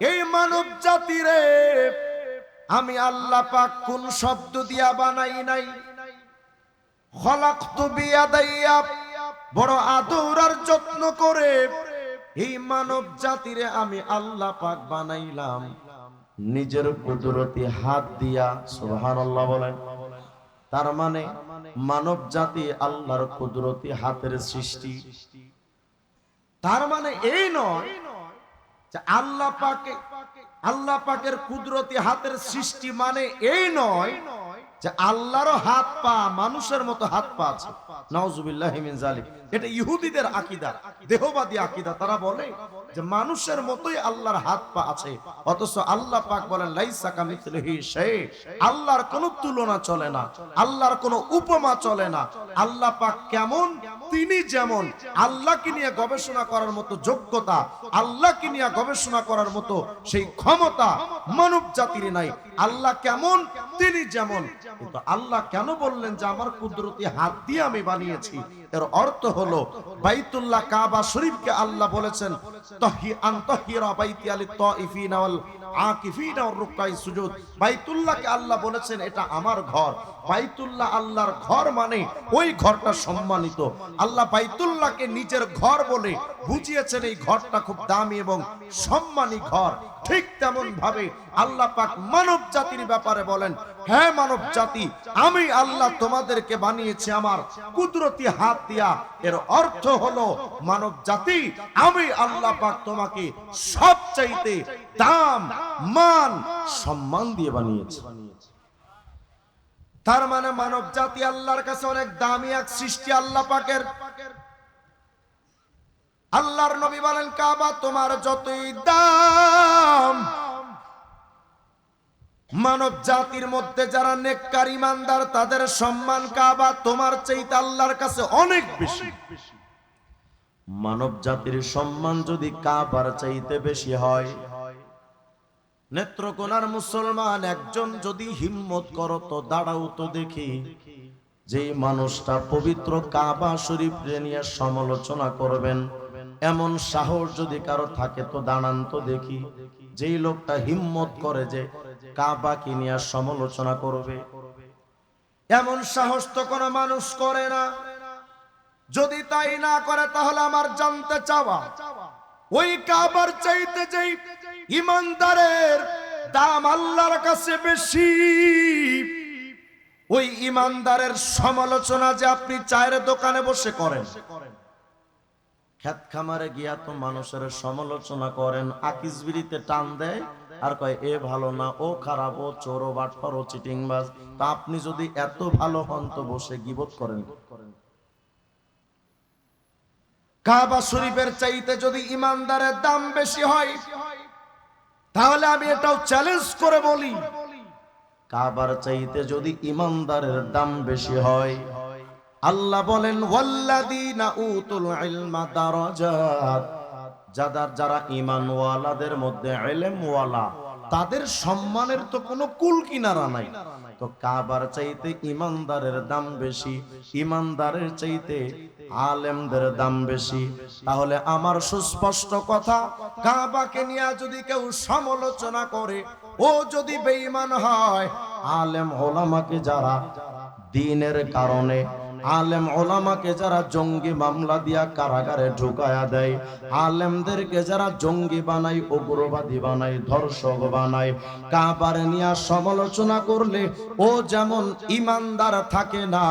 এই মানব জাতিরে আমি আল্লাহ পাক কোন শব্দ দিয়া বানাই নাই। খলাক্তু বিয়াদাইয়া বড় আদর আর যত্ন করে এই মানব জাতিরে আমি আল্লাহ পাক বানাইলাম। নিজের কুদরতি হাত দিয়া, সুবহানাল্লাহ বলেন। তার মানে মানব জাতি আল্লাহর কুদরতি হাতের সৃষ্টি। তার মানে এই নয় আল্লাহ পাকে, আল্লাহ পাকের কুদরতি হাতের সৃষ্টি মানে এই নয় যে আল্লাহরও হাত পা মানুষের মতো হাত পা আছে। নাউজুবিল্লাহ মিন জালিক এটা ইহুদিদের আকীদা, দেহবাদী আকীদা। তারা বলে যে মানুষের মতোই আল্লাহর হাত পা আছে। অথচ আল্লাহ পাক বলেন, লাইসা কামিথলিহি শै আল্লাহর কোনো তুলনা চলে না। আল্লাহর কোনো উপমা চলে না। আল্লাহ পাক কেমন তিনি যেমন আল্লাহকে নিয়ে গবেষণা করার মতো যোগ্যতা, আল্লাহকে নিয়ে গবেষণা করার মতো সেই ক্ষমতা মানব জাতির নাই। আল্লাহ কেমন? তিনি যেমন। কিন্তু আল্লাহ কেন বললেন যে আমার কুদরতি হাত দিয়ে আমি বানিয়েছি? এর অর্থ হলো, বাইতুল্লাহ কাবা শরীফকে আল্লাহ বলেছেন, তহি আনতাহিরা বাইতি আলি তাইফিনা ওয়াল আকিফিনা ওয়ার রুকাই সুজুদ। বাইতুল্লাহকে আল্লাহ বলেছেন, এটা আমার ঘর। বাইতুল্লাহ আল্লাহর ঘর মানে ওই ঘরটা সম্মানিত। আল্লাহ বাইতুল্লাহকে নিজের ঘর বলে বুঝিয়েছেন, এই ঘরটা খুব দামি এবং সম্মানী ঘর। ঠিক তেমন ভাবে আল্লাহ পাক মানব জাতির ব্যাপারে বলেন হ্যাঁ মানব জাতি, আমি আল্লাহ তোমাদেরকে বানিয়েছি আমার কুদরতি হাত দিয়া। এর অর্থ হলো, মানব জাতি, আমি আল্লাহ পাক তোমাকে সবচাইতে দাম, মান, সম্মান দিয়ে বানিয়েছি। তার মানে মানব জাতি আল্লাহর কাছে অনেক দামি এক সৃষ্টি আল্লাহ পাকের। আল্লাহর নবী বলেন কাবা তোমার যতই দাম। মানব জাতির মধ্যে যারা নেককার ইমানদার তাদের সম্মান কাবা তোমার চাইতে আল্লাহর কাছে অনেক বেশি। মানব জাতির সম্মান যদি কাবার চাইতে বেশি হয় নেত্রকোনার মুসলমান একজন যদি হিম্মত করো তো দাঁড়াও তো দেখি। যে মানুষটা পবিত্র কাবা শরীফ নিয়ে সমালোচনা করবেন এমন সাহস যদি কারও থাকে তো দাঁড়ান তো দেখি। যেই লোকটা হিম্মত করে যে কাবা কি নিয়ে সমালোচনা করবে। এমন সাহস তো কোনো মানুষ করে না। যদি তাই না করে তাহলে আমার জানতে চাওয়া, ওই কাবার চাইতে যেই ইমানদারের দাম আল্লাহর কাছে বেশি, ওই ইমানদারের সমালোচনা যে আপনি চায়ের দোকানে বসে করেন খেত খামারে গিয়া তো মানুষের সমালোচনা করেন আকিসবিরিতে টান দেয় আর কয়, এ ভালো না, ও খারাপ, ও চোর, ও বাটপার, ও চিটিংবাজ। তা আপনি যদি এত ভালো হন, তো বসে গিবত করেন। কাবা শরীফের চাইতে যদি ইমানদারের দাম বেশি হয়, তাহলে আমি এটাও চ্যালেঞ্জ করে বলি। কাবার চাইতে যদি ইমানদারের দাম বেশি হয় আল্লাহ বলেন, ওয়াল্লাযীনা উতুল ইলমা দারাজাত। যাদের যারা ঈমানওয়ালাদের মধ্যে ইলমওয়ালা, তাদের সম্মানের তো কোনো কুল কিনারা নাই। তো কাবার চাইতে ইমানদারের দাম বেশি ইমানদারের চাইতে আলেমদের দাম বেশি। তাহলে আমার সুস্পষ্ট কথা, কাবাকে নিয়ে যদি কেউ সমালোচনা করে, ও যদি বেঈমান হয়, আলেম ওলামাকে যারা দিনের কারণে আলেম ওলামাকে যারা জঙ্গি মামলা দিয়া কারাগারে ঢুকায়া দেয়, আলেমদেরকে যারা জঙ্গি বানায়, উগ্রবাদী বানায়, ধর্ষক বানায়, কাবার নিয়া সমালোচনা করলে ও যেমন ইমানদার থাকে না,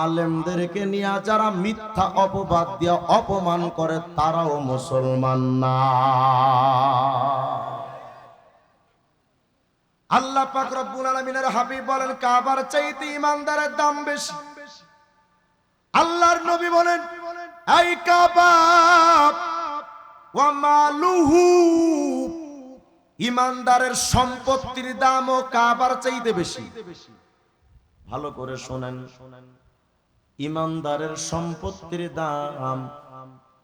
আলেমদেরকে নিয়া যারা মিথ্যা অপবাদ দিয়া অপমান করে, তারাও মুসলমান না। আল্লাহ পাক রব্বুল আলামিনের হাবিব বলেন, কাবার চাইতে ইমানদারের দাম বেশি। আল্লাহর নবী বলেন, এই কাবা ওয়া ইমানদারের সম্পত্তির দামও কাবার চাইতে বেশি। ভালো করে শোনেন, ইমানদারের সম্পত্তির দাম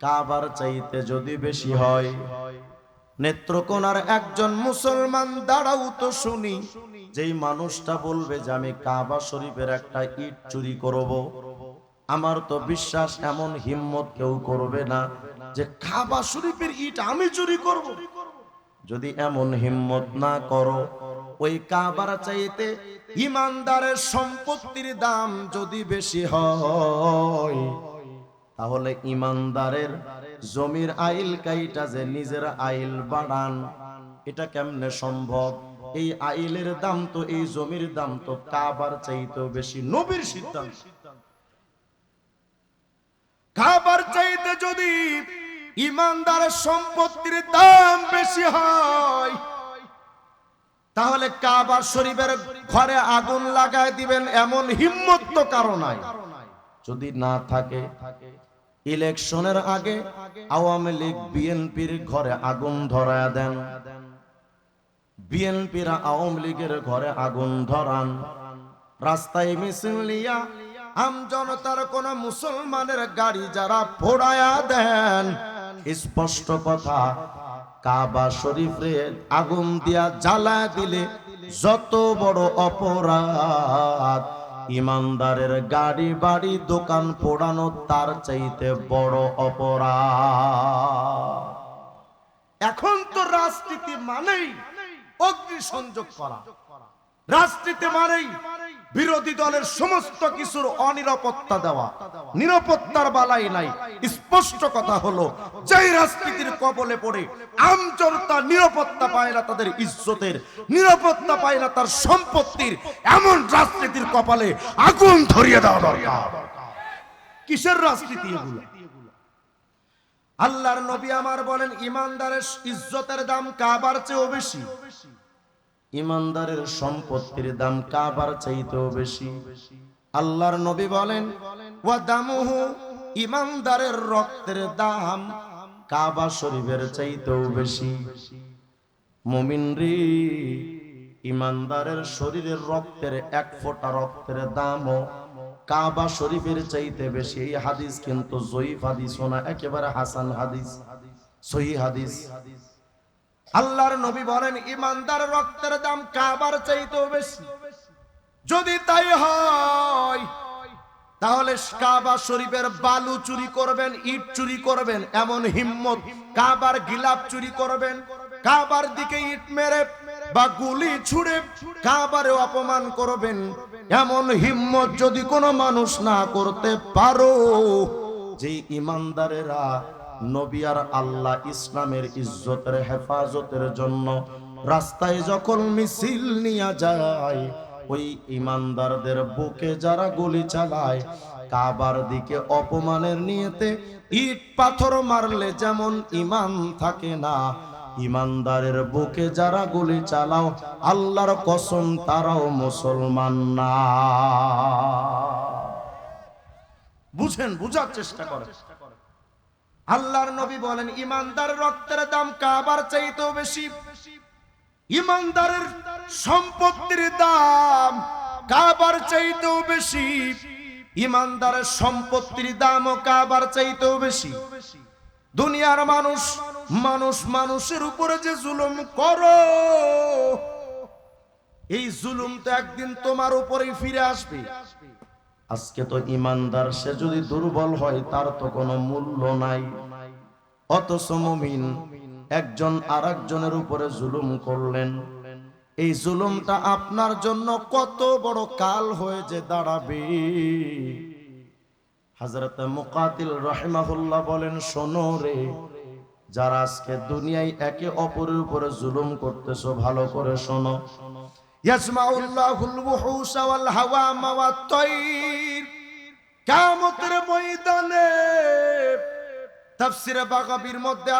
কাবার চাইতে যদি বেশি হয়, নেত্রকোনার একজন মুসলমান দাঁড়াও তো শুনি, যেই মানুষটা বলবে যে আমি কাবা শরীফের একটা ইট চুরি করব। আমার তো বিশ্বাস এমন হিম্মত কেউ করবে না যে কাবা শরীফের ইট আমি চুরি করব। যদি এমন হিম্মত না করো, ওই কাবার চাইতে ইমানদারের সম্পত্তির দাম যদি বেশি হয়, তাহলে ইমানদারের জমির আইল কাইটা যে নিজের আইল বাড়ান, এটা কেমনে সম্ভব? এই আইলের দাম তো, এই জমির দাম তো কাবার চাইতেও বেশি, নবীর সিদ্ধান্ত খাবার চাইতে যদি ইমানদারের সম্পত্তির দাম বেশি হয়, তাহলে কাবার শরীফের ঘরে আগুন লাগায় দিবেন এমন হিম্মত তো কারও নাই। যদি না থাকে, ইলেকশনের আগে আওয়ামী লীগ, বিএনপির ঘরে আগুন ধরায় দেন। বিএনপিরা আওয়ামী লীগের ঘরে আগুন ধরান। রাস্তায় মিছিল লিয়া আম জনতার কোন মুসলমানের গাড়ি যারা পোড়ায়া দেন, স্পষ্ট কথা, কাবা শরীফে আগুন দিয়া জ্বালা দিলে যত বড় অপরাধ। ইমানদারের গাড়ি বাড়ি দোকান পোড়ানো তার চাইতে বড় অপরাধ। এখন তো রাজনীতি মানেই অগ্নি সংযোগ করা। রাজনীতি মানেই বিরোধী দলের সমস্ত কিছুর অনিরাপত্তা দেওয়া। নিরাপত্তার বালাই নাই। স্পষ্ট কথা হলো, যেই রাজনীতির কবলে পড়ে আমজনতা নিরাপত্তা পায় না তাদের ইজ্জতের, নিরাপত্তা পায় না তার সম্পত্তির, এমন রাজনীতির কপালে আগুন ধরিয়ে দেওয়া দরকার। কিসের রাজনীতি আল্লাহর নবী আমার বলেন, ইমানদারের ইজ্জতের দাম কাবার চেয়েও বেশি। ইমানদারের সম্পত্তির দাম কাবার চাইতেও বেশি। আল্লাহর নবী বলেন, ওয়া দামুহু, ইমানদারের রক্তের দাম কাবা শরীফের চাইতেও বেশি। মুমিন রে ইমানদারের শরীরের রক্তের এক ফোঁটা রক্তের দামও কাবা শরীফের চাইতে বেশি। এই হাদিস কিন্তু জয়ীফ হাদিস না, একেবারে হাসান হাদিস, সহি হাদিস। আল্লাহর নবী বলেন ইমানদার রক্তের দাম কাবার চাইতেও বেশি। যদি তাই হয়, তাহলে কাবা শরীফের বালু চুরি করবেন, ইট চুরি করবেন, এমন হিম্মত। কাবার গিলাপ চুরি করবেন, কাবার দিকে ইট মেরে বা গুলি ছুড়ে কাবারে অপমান করবেন, এমন হিম্মত যদি কোনো মানুষ না করতে পারো। যে ইমানদারেরা নবী আর আল্লাহ ইসলামের ইজ্জতের হেফাজতের জন্য রাস্তায় যখন মিছিল নিয়ে যায়, ওই ইমানদারদের বুকে যারা গুলি চালায়, কাবার দিকে অপমানের নিয়েতে ইট পাথর মারলে যেমন ইমান থাকে না। ইমানদারের বুকে যারা গুলি চালাও, আল্লাহর কসম তারাও মুসলমান না। বুঝেন, বুঝার চেষ্টা করেন। আল্লাহর নবী বলেন, ইমানদার রক্তের দাম কাবার চাইতেও বেশি। ইমানদারের সম্পত্তির দাম কাবার চাইতেও বেশি। ইমানদারের সম্পত্তির দামও কাবার চাইতেও বেশি। দুনিয়ার মানুষ মানুষ মানুষের উপরে যে জুলুম করো, এই জুলুম তো একদিন তোমার উপরেই ফিরে আসবে। আজকে তো ইমানদার, সে যদি দুর্বল হয়, তার তো কোনো মূল্য নাই। অথচ মুমিন একজন আর একজনের উপরে জুলুম করলেন। এই জুলুমটা আপনার জন্য কত বড় কাল হয়ে যে দাঁড়াবে। হাজরত মুকাতিল রহিমাহুল্লাহ বলেন, শোনো রে, যারা আজকে দুনিয়ায় একে অপরের উপরে জুলুম করতেছো, ভালো করে শোনো। কিয়ামতের ময়দানে তাফসিরে মধ্যে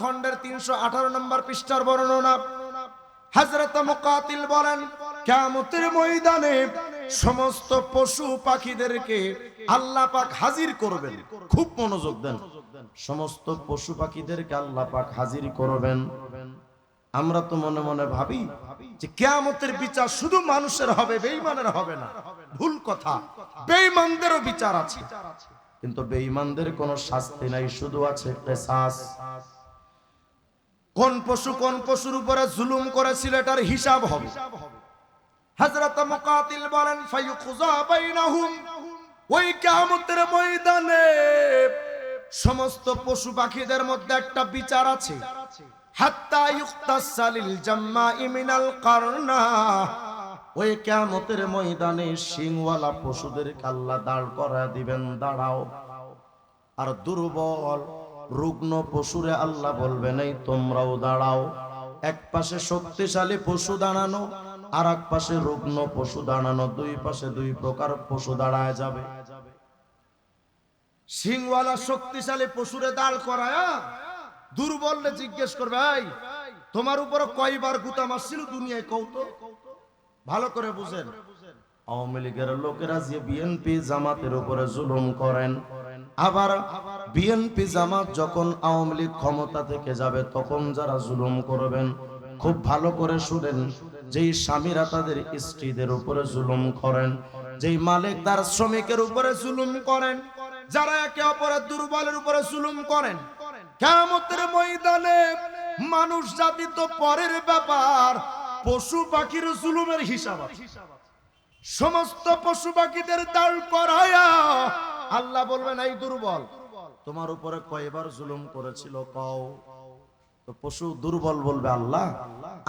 খণ্ডের পৃষ্ঠার বর্ণনা। মুকাতিল বলেন ময়দানে সমস্ত পশু পাখিদেরকে আল্লাহ পাক হাজির করবেন। খুব মনোযোগ দেন। সমস্ত পশু পাখিদেরকে আল্লাহ পাক হাজির করবেন। আমরা তো মনে মনে ভাবি যে কেয়ামতের বিচার শুধু মানুষের হবে, বেঈমানের হবে না। ভুল কথা। বেঈমানদেরও বিচার আছে। কিন্তু বেঈমানদের কোনো শাস্তি নাই, শুধু আছে কেসাস। কোন পশু কোন পশুর উপরে জুলুম করেছিল এটার হিসাব হবে। হযরত মুকাতিল বলেন ফায়ুকুযা বাইনাহুম। ওই কিয়ামতের ময়দানে সমস্ত পশু পাখিদের মধ্যে একটা বিচার আছে। হাত্তা ইউক্তাসালিল জাম্মাই মিনাল কারনা। ওই কিয়ামতের ময়দানে সিংওয়ালা পশুদের কাল্লা দাঁড় করা দিবেন, দাঁড়াও। আর দুর্বল, রুগ্ন পশুরে আল্লাহ বলবেন, এই তোমরাও দাঁড়াও। এক পাশে শক্তিশালী পশু দাঁড়ানো আর এক পাশে রুগ্ন পশু দাঁড়ানো, দুই পাশে দুই প্রকার পশু দাঁড়ায় যাবে। সিংওয়ালা শক্তিশালী পশুরে দাঁড় করায় দুর্বললে জিজ্ঞেস করবে, এই, তোমার উপর কয়বার গুতা মারছিল দুনিয়ায় কৌত ভালো করে বুঝেন। আওয়ামী লীগের লোকেরা যে বিএনপি জামাতের উপরে জুলুম করেন, আবার বিএনপি জামাত যখন আওয়ামী লীগ ক্ষমতা থেকে যাবে, তখন যারা জুলুম করবেন, খুব ভালো করে শুনেন, যেই স্বামীরা তাদের স্ত্রীদের উপরে জুলুম করেন, যেই মালিক তার শ্রমিকের উপরে জুলুম করেন, যারা একে অপরের দুর্বলের উপরে জুলুম করেন কেমতের ময়দানে মানুষ জাতি তো পরের ব্যাপার, পশু পাখির জুলুমের হিসাব সমস্ত পশু পাখিদের দাঁড় করায়া আল্লাহ বলবেন, এই দুর্বল, তোমার উপরে কয়বার জুলুম করেছিল কও? পশু দুর্বল বলবে, আল্লাহ,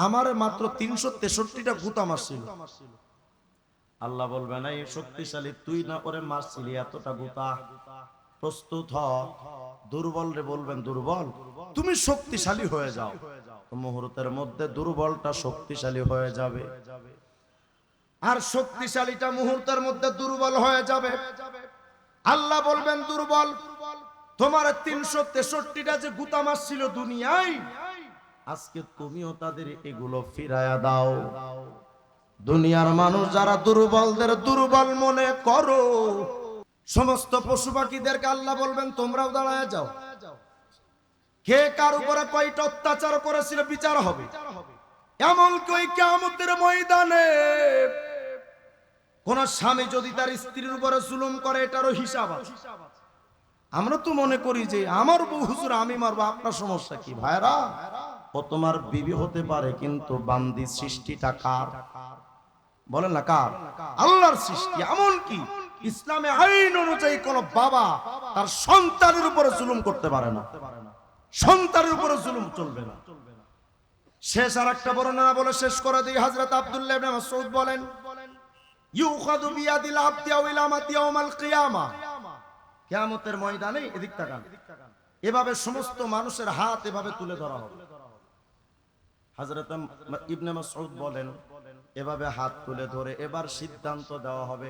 আমার মাত্র তিনশো তেষট্টিটা গুতা মারছিল। আল্লাহ বলবেন, এই শক্তিশালী, তুই না করে মারছিলি এতটা গুতা? প্রস্তুত হ। দুর্বল রে বলবেন দুর্বল তুমি শক্তিশালী হয়ে যাও। মুহূর্তের মধ্যে দুর্বলটা শক্তিশালী হয়ে যাবে। আর শক্তিশালীটা মুহূর্তের মধ্যে দুর্বল হয়ে যাবে। আল্লাহ বলবেন দুর্বল তোমার তিনশো তেষট্টিটা যে গুতা মারছিল দুনিয়ায় আজকে তুমিও তাদের এগুলো ফিরায়া দাও। দুনিয়ার মানুষ যারা দুর্বলদের দুর্বল মনে করো সমস্ত পশু পাখিদেরকে আল্লাহ বলবেন, তোমরাও দাঁড়ায় যাও। কে কার উপরে কয়টা অত্যাচার করেছিল বিচার হবে। এমনকি ওই কেমতের ময়দানে কোন স্বামী যদি তার স্ত্রীর উপরে জুলুম করে, এটারও হিসাব আছে। আমরা তো মনে করি যে, আমার বউ, হুজুর, আমি মারবো, আপনার সমস্যা কি? ভাইরা, ও তোমার বিবি হতে পারে, কিন্তু বান্দি সৃষ্টিটা কার? বলেন না কার? আল্লাহর সৃষ্টি, এমন কি? ইসলামে আইন অনুযায়ী কোন বাবা তার সন্তানের উপরে জুলুম করতে পারে না। সন্তানের উপরে জুলুম চলবে না। শেষ আর একটা বর্ণনা বলে শেষ করে দিই। হযরত আব্দুল্লাহ ইবনে মাসউদ বলেন ইউখাদু বিয়াদিল আবদি আও ইয়াউমাল কিয়ামা। কিয়ামতের ময়দানে এদিক তাকান। এভাবে সমস্ত মানুষের হাত এভাবে তুলে ধরা হবে। হযরত ইবনে মাসউদ বলেন, এভাবে হাত তুলে ধরে এবার সিদ্ধান্ত দেওয়া হবে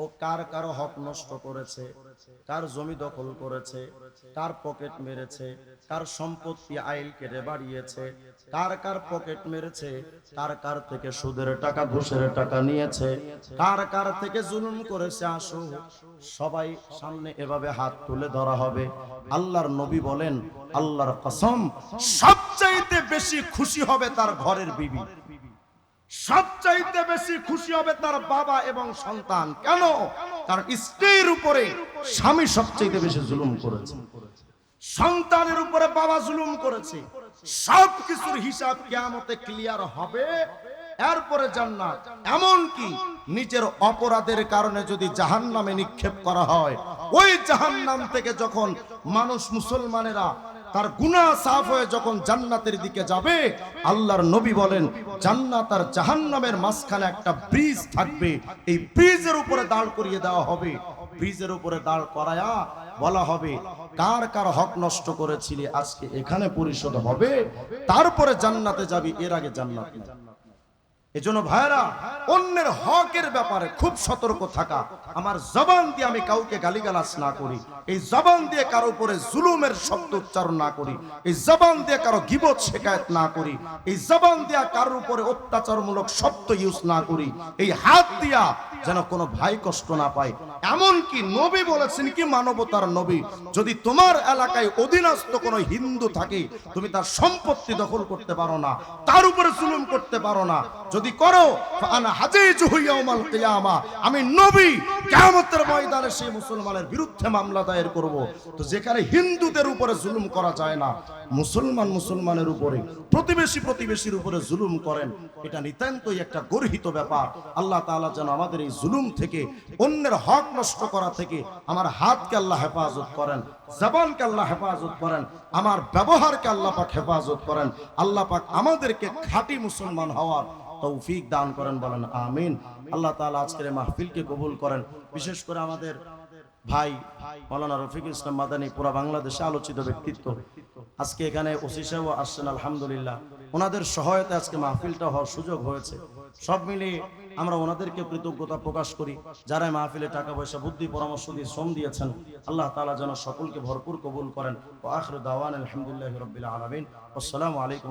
ও কার কার হক নষ্ট করেছে, কার জমি দখল করেছে, কার পকেট মেরেছে, কার সম্পত্তি আইল কেটে বাড়িয়েছে, কার কার পকেট মেরেছে, কার কার থেকে সুদের টাকা, ঘুষের টাকা নিয়েছে, কার কার থেকে জুলুম করেছে, আসো, সবাই সামনে এভাবে হাত তুলে ধরা হবে। আল্লাহর নবী বলেন, আল্লাহর কসম, সবচাইতে বেশি খুশি হবে তার ঘরের বিবি। সবচাইতে বেশি খুশি হবে তার বাবা এবং সন্তান। কেন? কারণ স্ত্রীর উপরে স্বামী সবচাইতে বেশি জুলুম করেছে। সন্তানের উপরে বাবা জুলুম করেছে। সব কিছুর হিসাব কিয়ামতে ক্লিয়ার হবে। এরপরে জান্নাত। এমন কি নিজের অপরাধের কারণে যদি জাহান্নামে নিক্ষেপ করা হয়, ওই জাহান্নাম থেকে যখন মানুষ মুসলমানেরা তার গুনা সাফ হয়ে যখন জান্নাতের দিকে যাবে, আল্লাহর নবী বলেন, জান্নাত আর জাহান্নামের মাঝখানে একটা ব্রিজ থাকবে এই ব্রিজের উপরে দাঁড় করিয়ে দেওয়া হবে ব্রিজের উপরে দাঁড় করায়া বলা হবে, কার কার হক নষ্ট করেছিলি, আজকে এখানে পরিশোধ হবে, তারপরে জান্নাতে যাবি, এর আগে জান্নাত না। এজন্য ভাইরা অন্যের হকের ব্যাপারে খুব সতর্ক থাকা। আমার জবান দিয়ে আমি কাউকে গালিগালাজ না করি। এই জবান দিয়ে কারও উপরে জুলুমের শব্দ উচ্চারণ না করি। এই জবান দিয়ে কারও গিবত শেখায়ত না করি। এই জবান দিয়া কারোর উপরে অত্যাচারমূলক শব্দ ইউজ না করি। এই হাত দিয়া যেন কোনো ভাই কষ্ট না পায়। এমন কি নবী বলেছেন কি, মানবতার নবী, যদি তোমার এলাকায় অধীনস্থ কোনো হিন্দু থাকে, তুমি তার সম্পত্তি দখল করতে পারো না, তার উপরে জুলুম করতে পারো না। যদি করো আমি নবী কিয়ামতের ময়দানে সেই মুসলমানের বিরুদ্ধে মামলা দায়ের করব। তো যেখানে হিন্দুদের উপরে জুলুম করা যায় না, মুসলমান মুসলমানের উপরে, প্রতিবেশী প্রতিবেশীর উপরে জুলুম করেন, এটা নিতান্তই একটা গর্হিত ব্যাপার। আল্লাহ তাআলা যেন আমাদের এই জুলুম থেকে, অন্যের হক নষ্ট করা থেকে আমার হাতকে আল্লাহ হেফাজত করেন, জবানকে আল্লাহ হেফাজত করেন, আমার ব্যবহারকে আল্লাহ পাক হেফাজত করেন। আল্লাহ পাক আমাদেরকে খাঁটি মুসলমান হওয়ার তৌফিক দান করেন, বলেন আমিন। আল্লাহ তাআলা আজকের মাহফিলকে কবুল করেন। বিশেষ করে আমাদের ভাই মৌলানা রফিকুল ইসলাম মাদানী, পুরা বাংলাদেশে আলোচিত ব্যক্তিত্ব। আজকে এখানে ওসি সাহেব আসছেন, আলহামদুলিল্লাহ। ওনাদের সহায়তা আজকে মাহফিলটা হওয়ার সুযোগ হয়েছে। সব মিলিয়ে আমরা ওনাদেরকে কৃতজ্ঞতা প্রকাশ করি, যারা মাহফিলে টাকা পয়সা বুদ্ধি, পরামর্শ দিয়ে শ্রম দিয়েছেন। আল্লাহ তাআলা যেন সকলকে ভরপুর কবুল করেন। ও আখর দাওয়ান আলহামদুলিল্লাহ রবিল আলমিন। আসসালামু আলাইকুম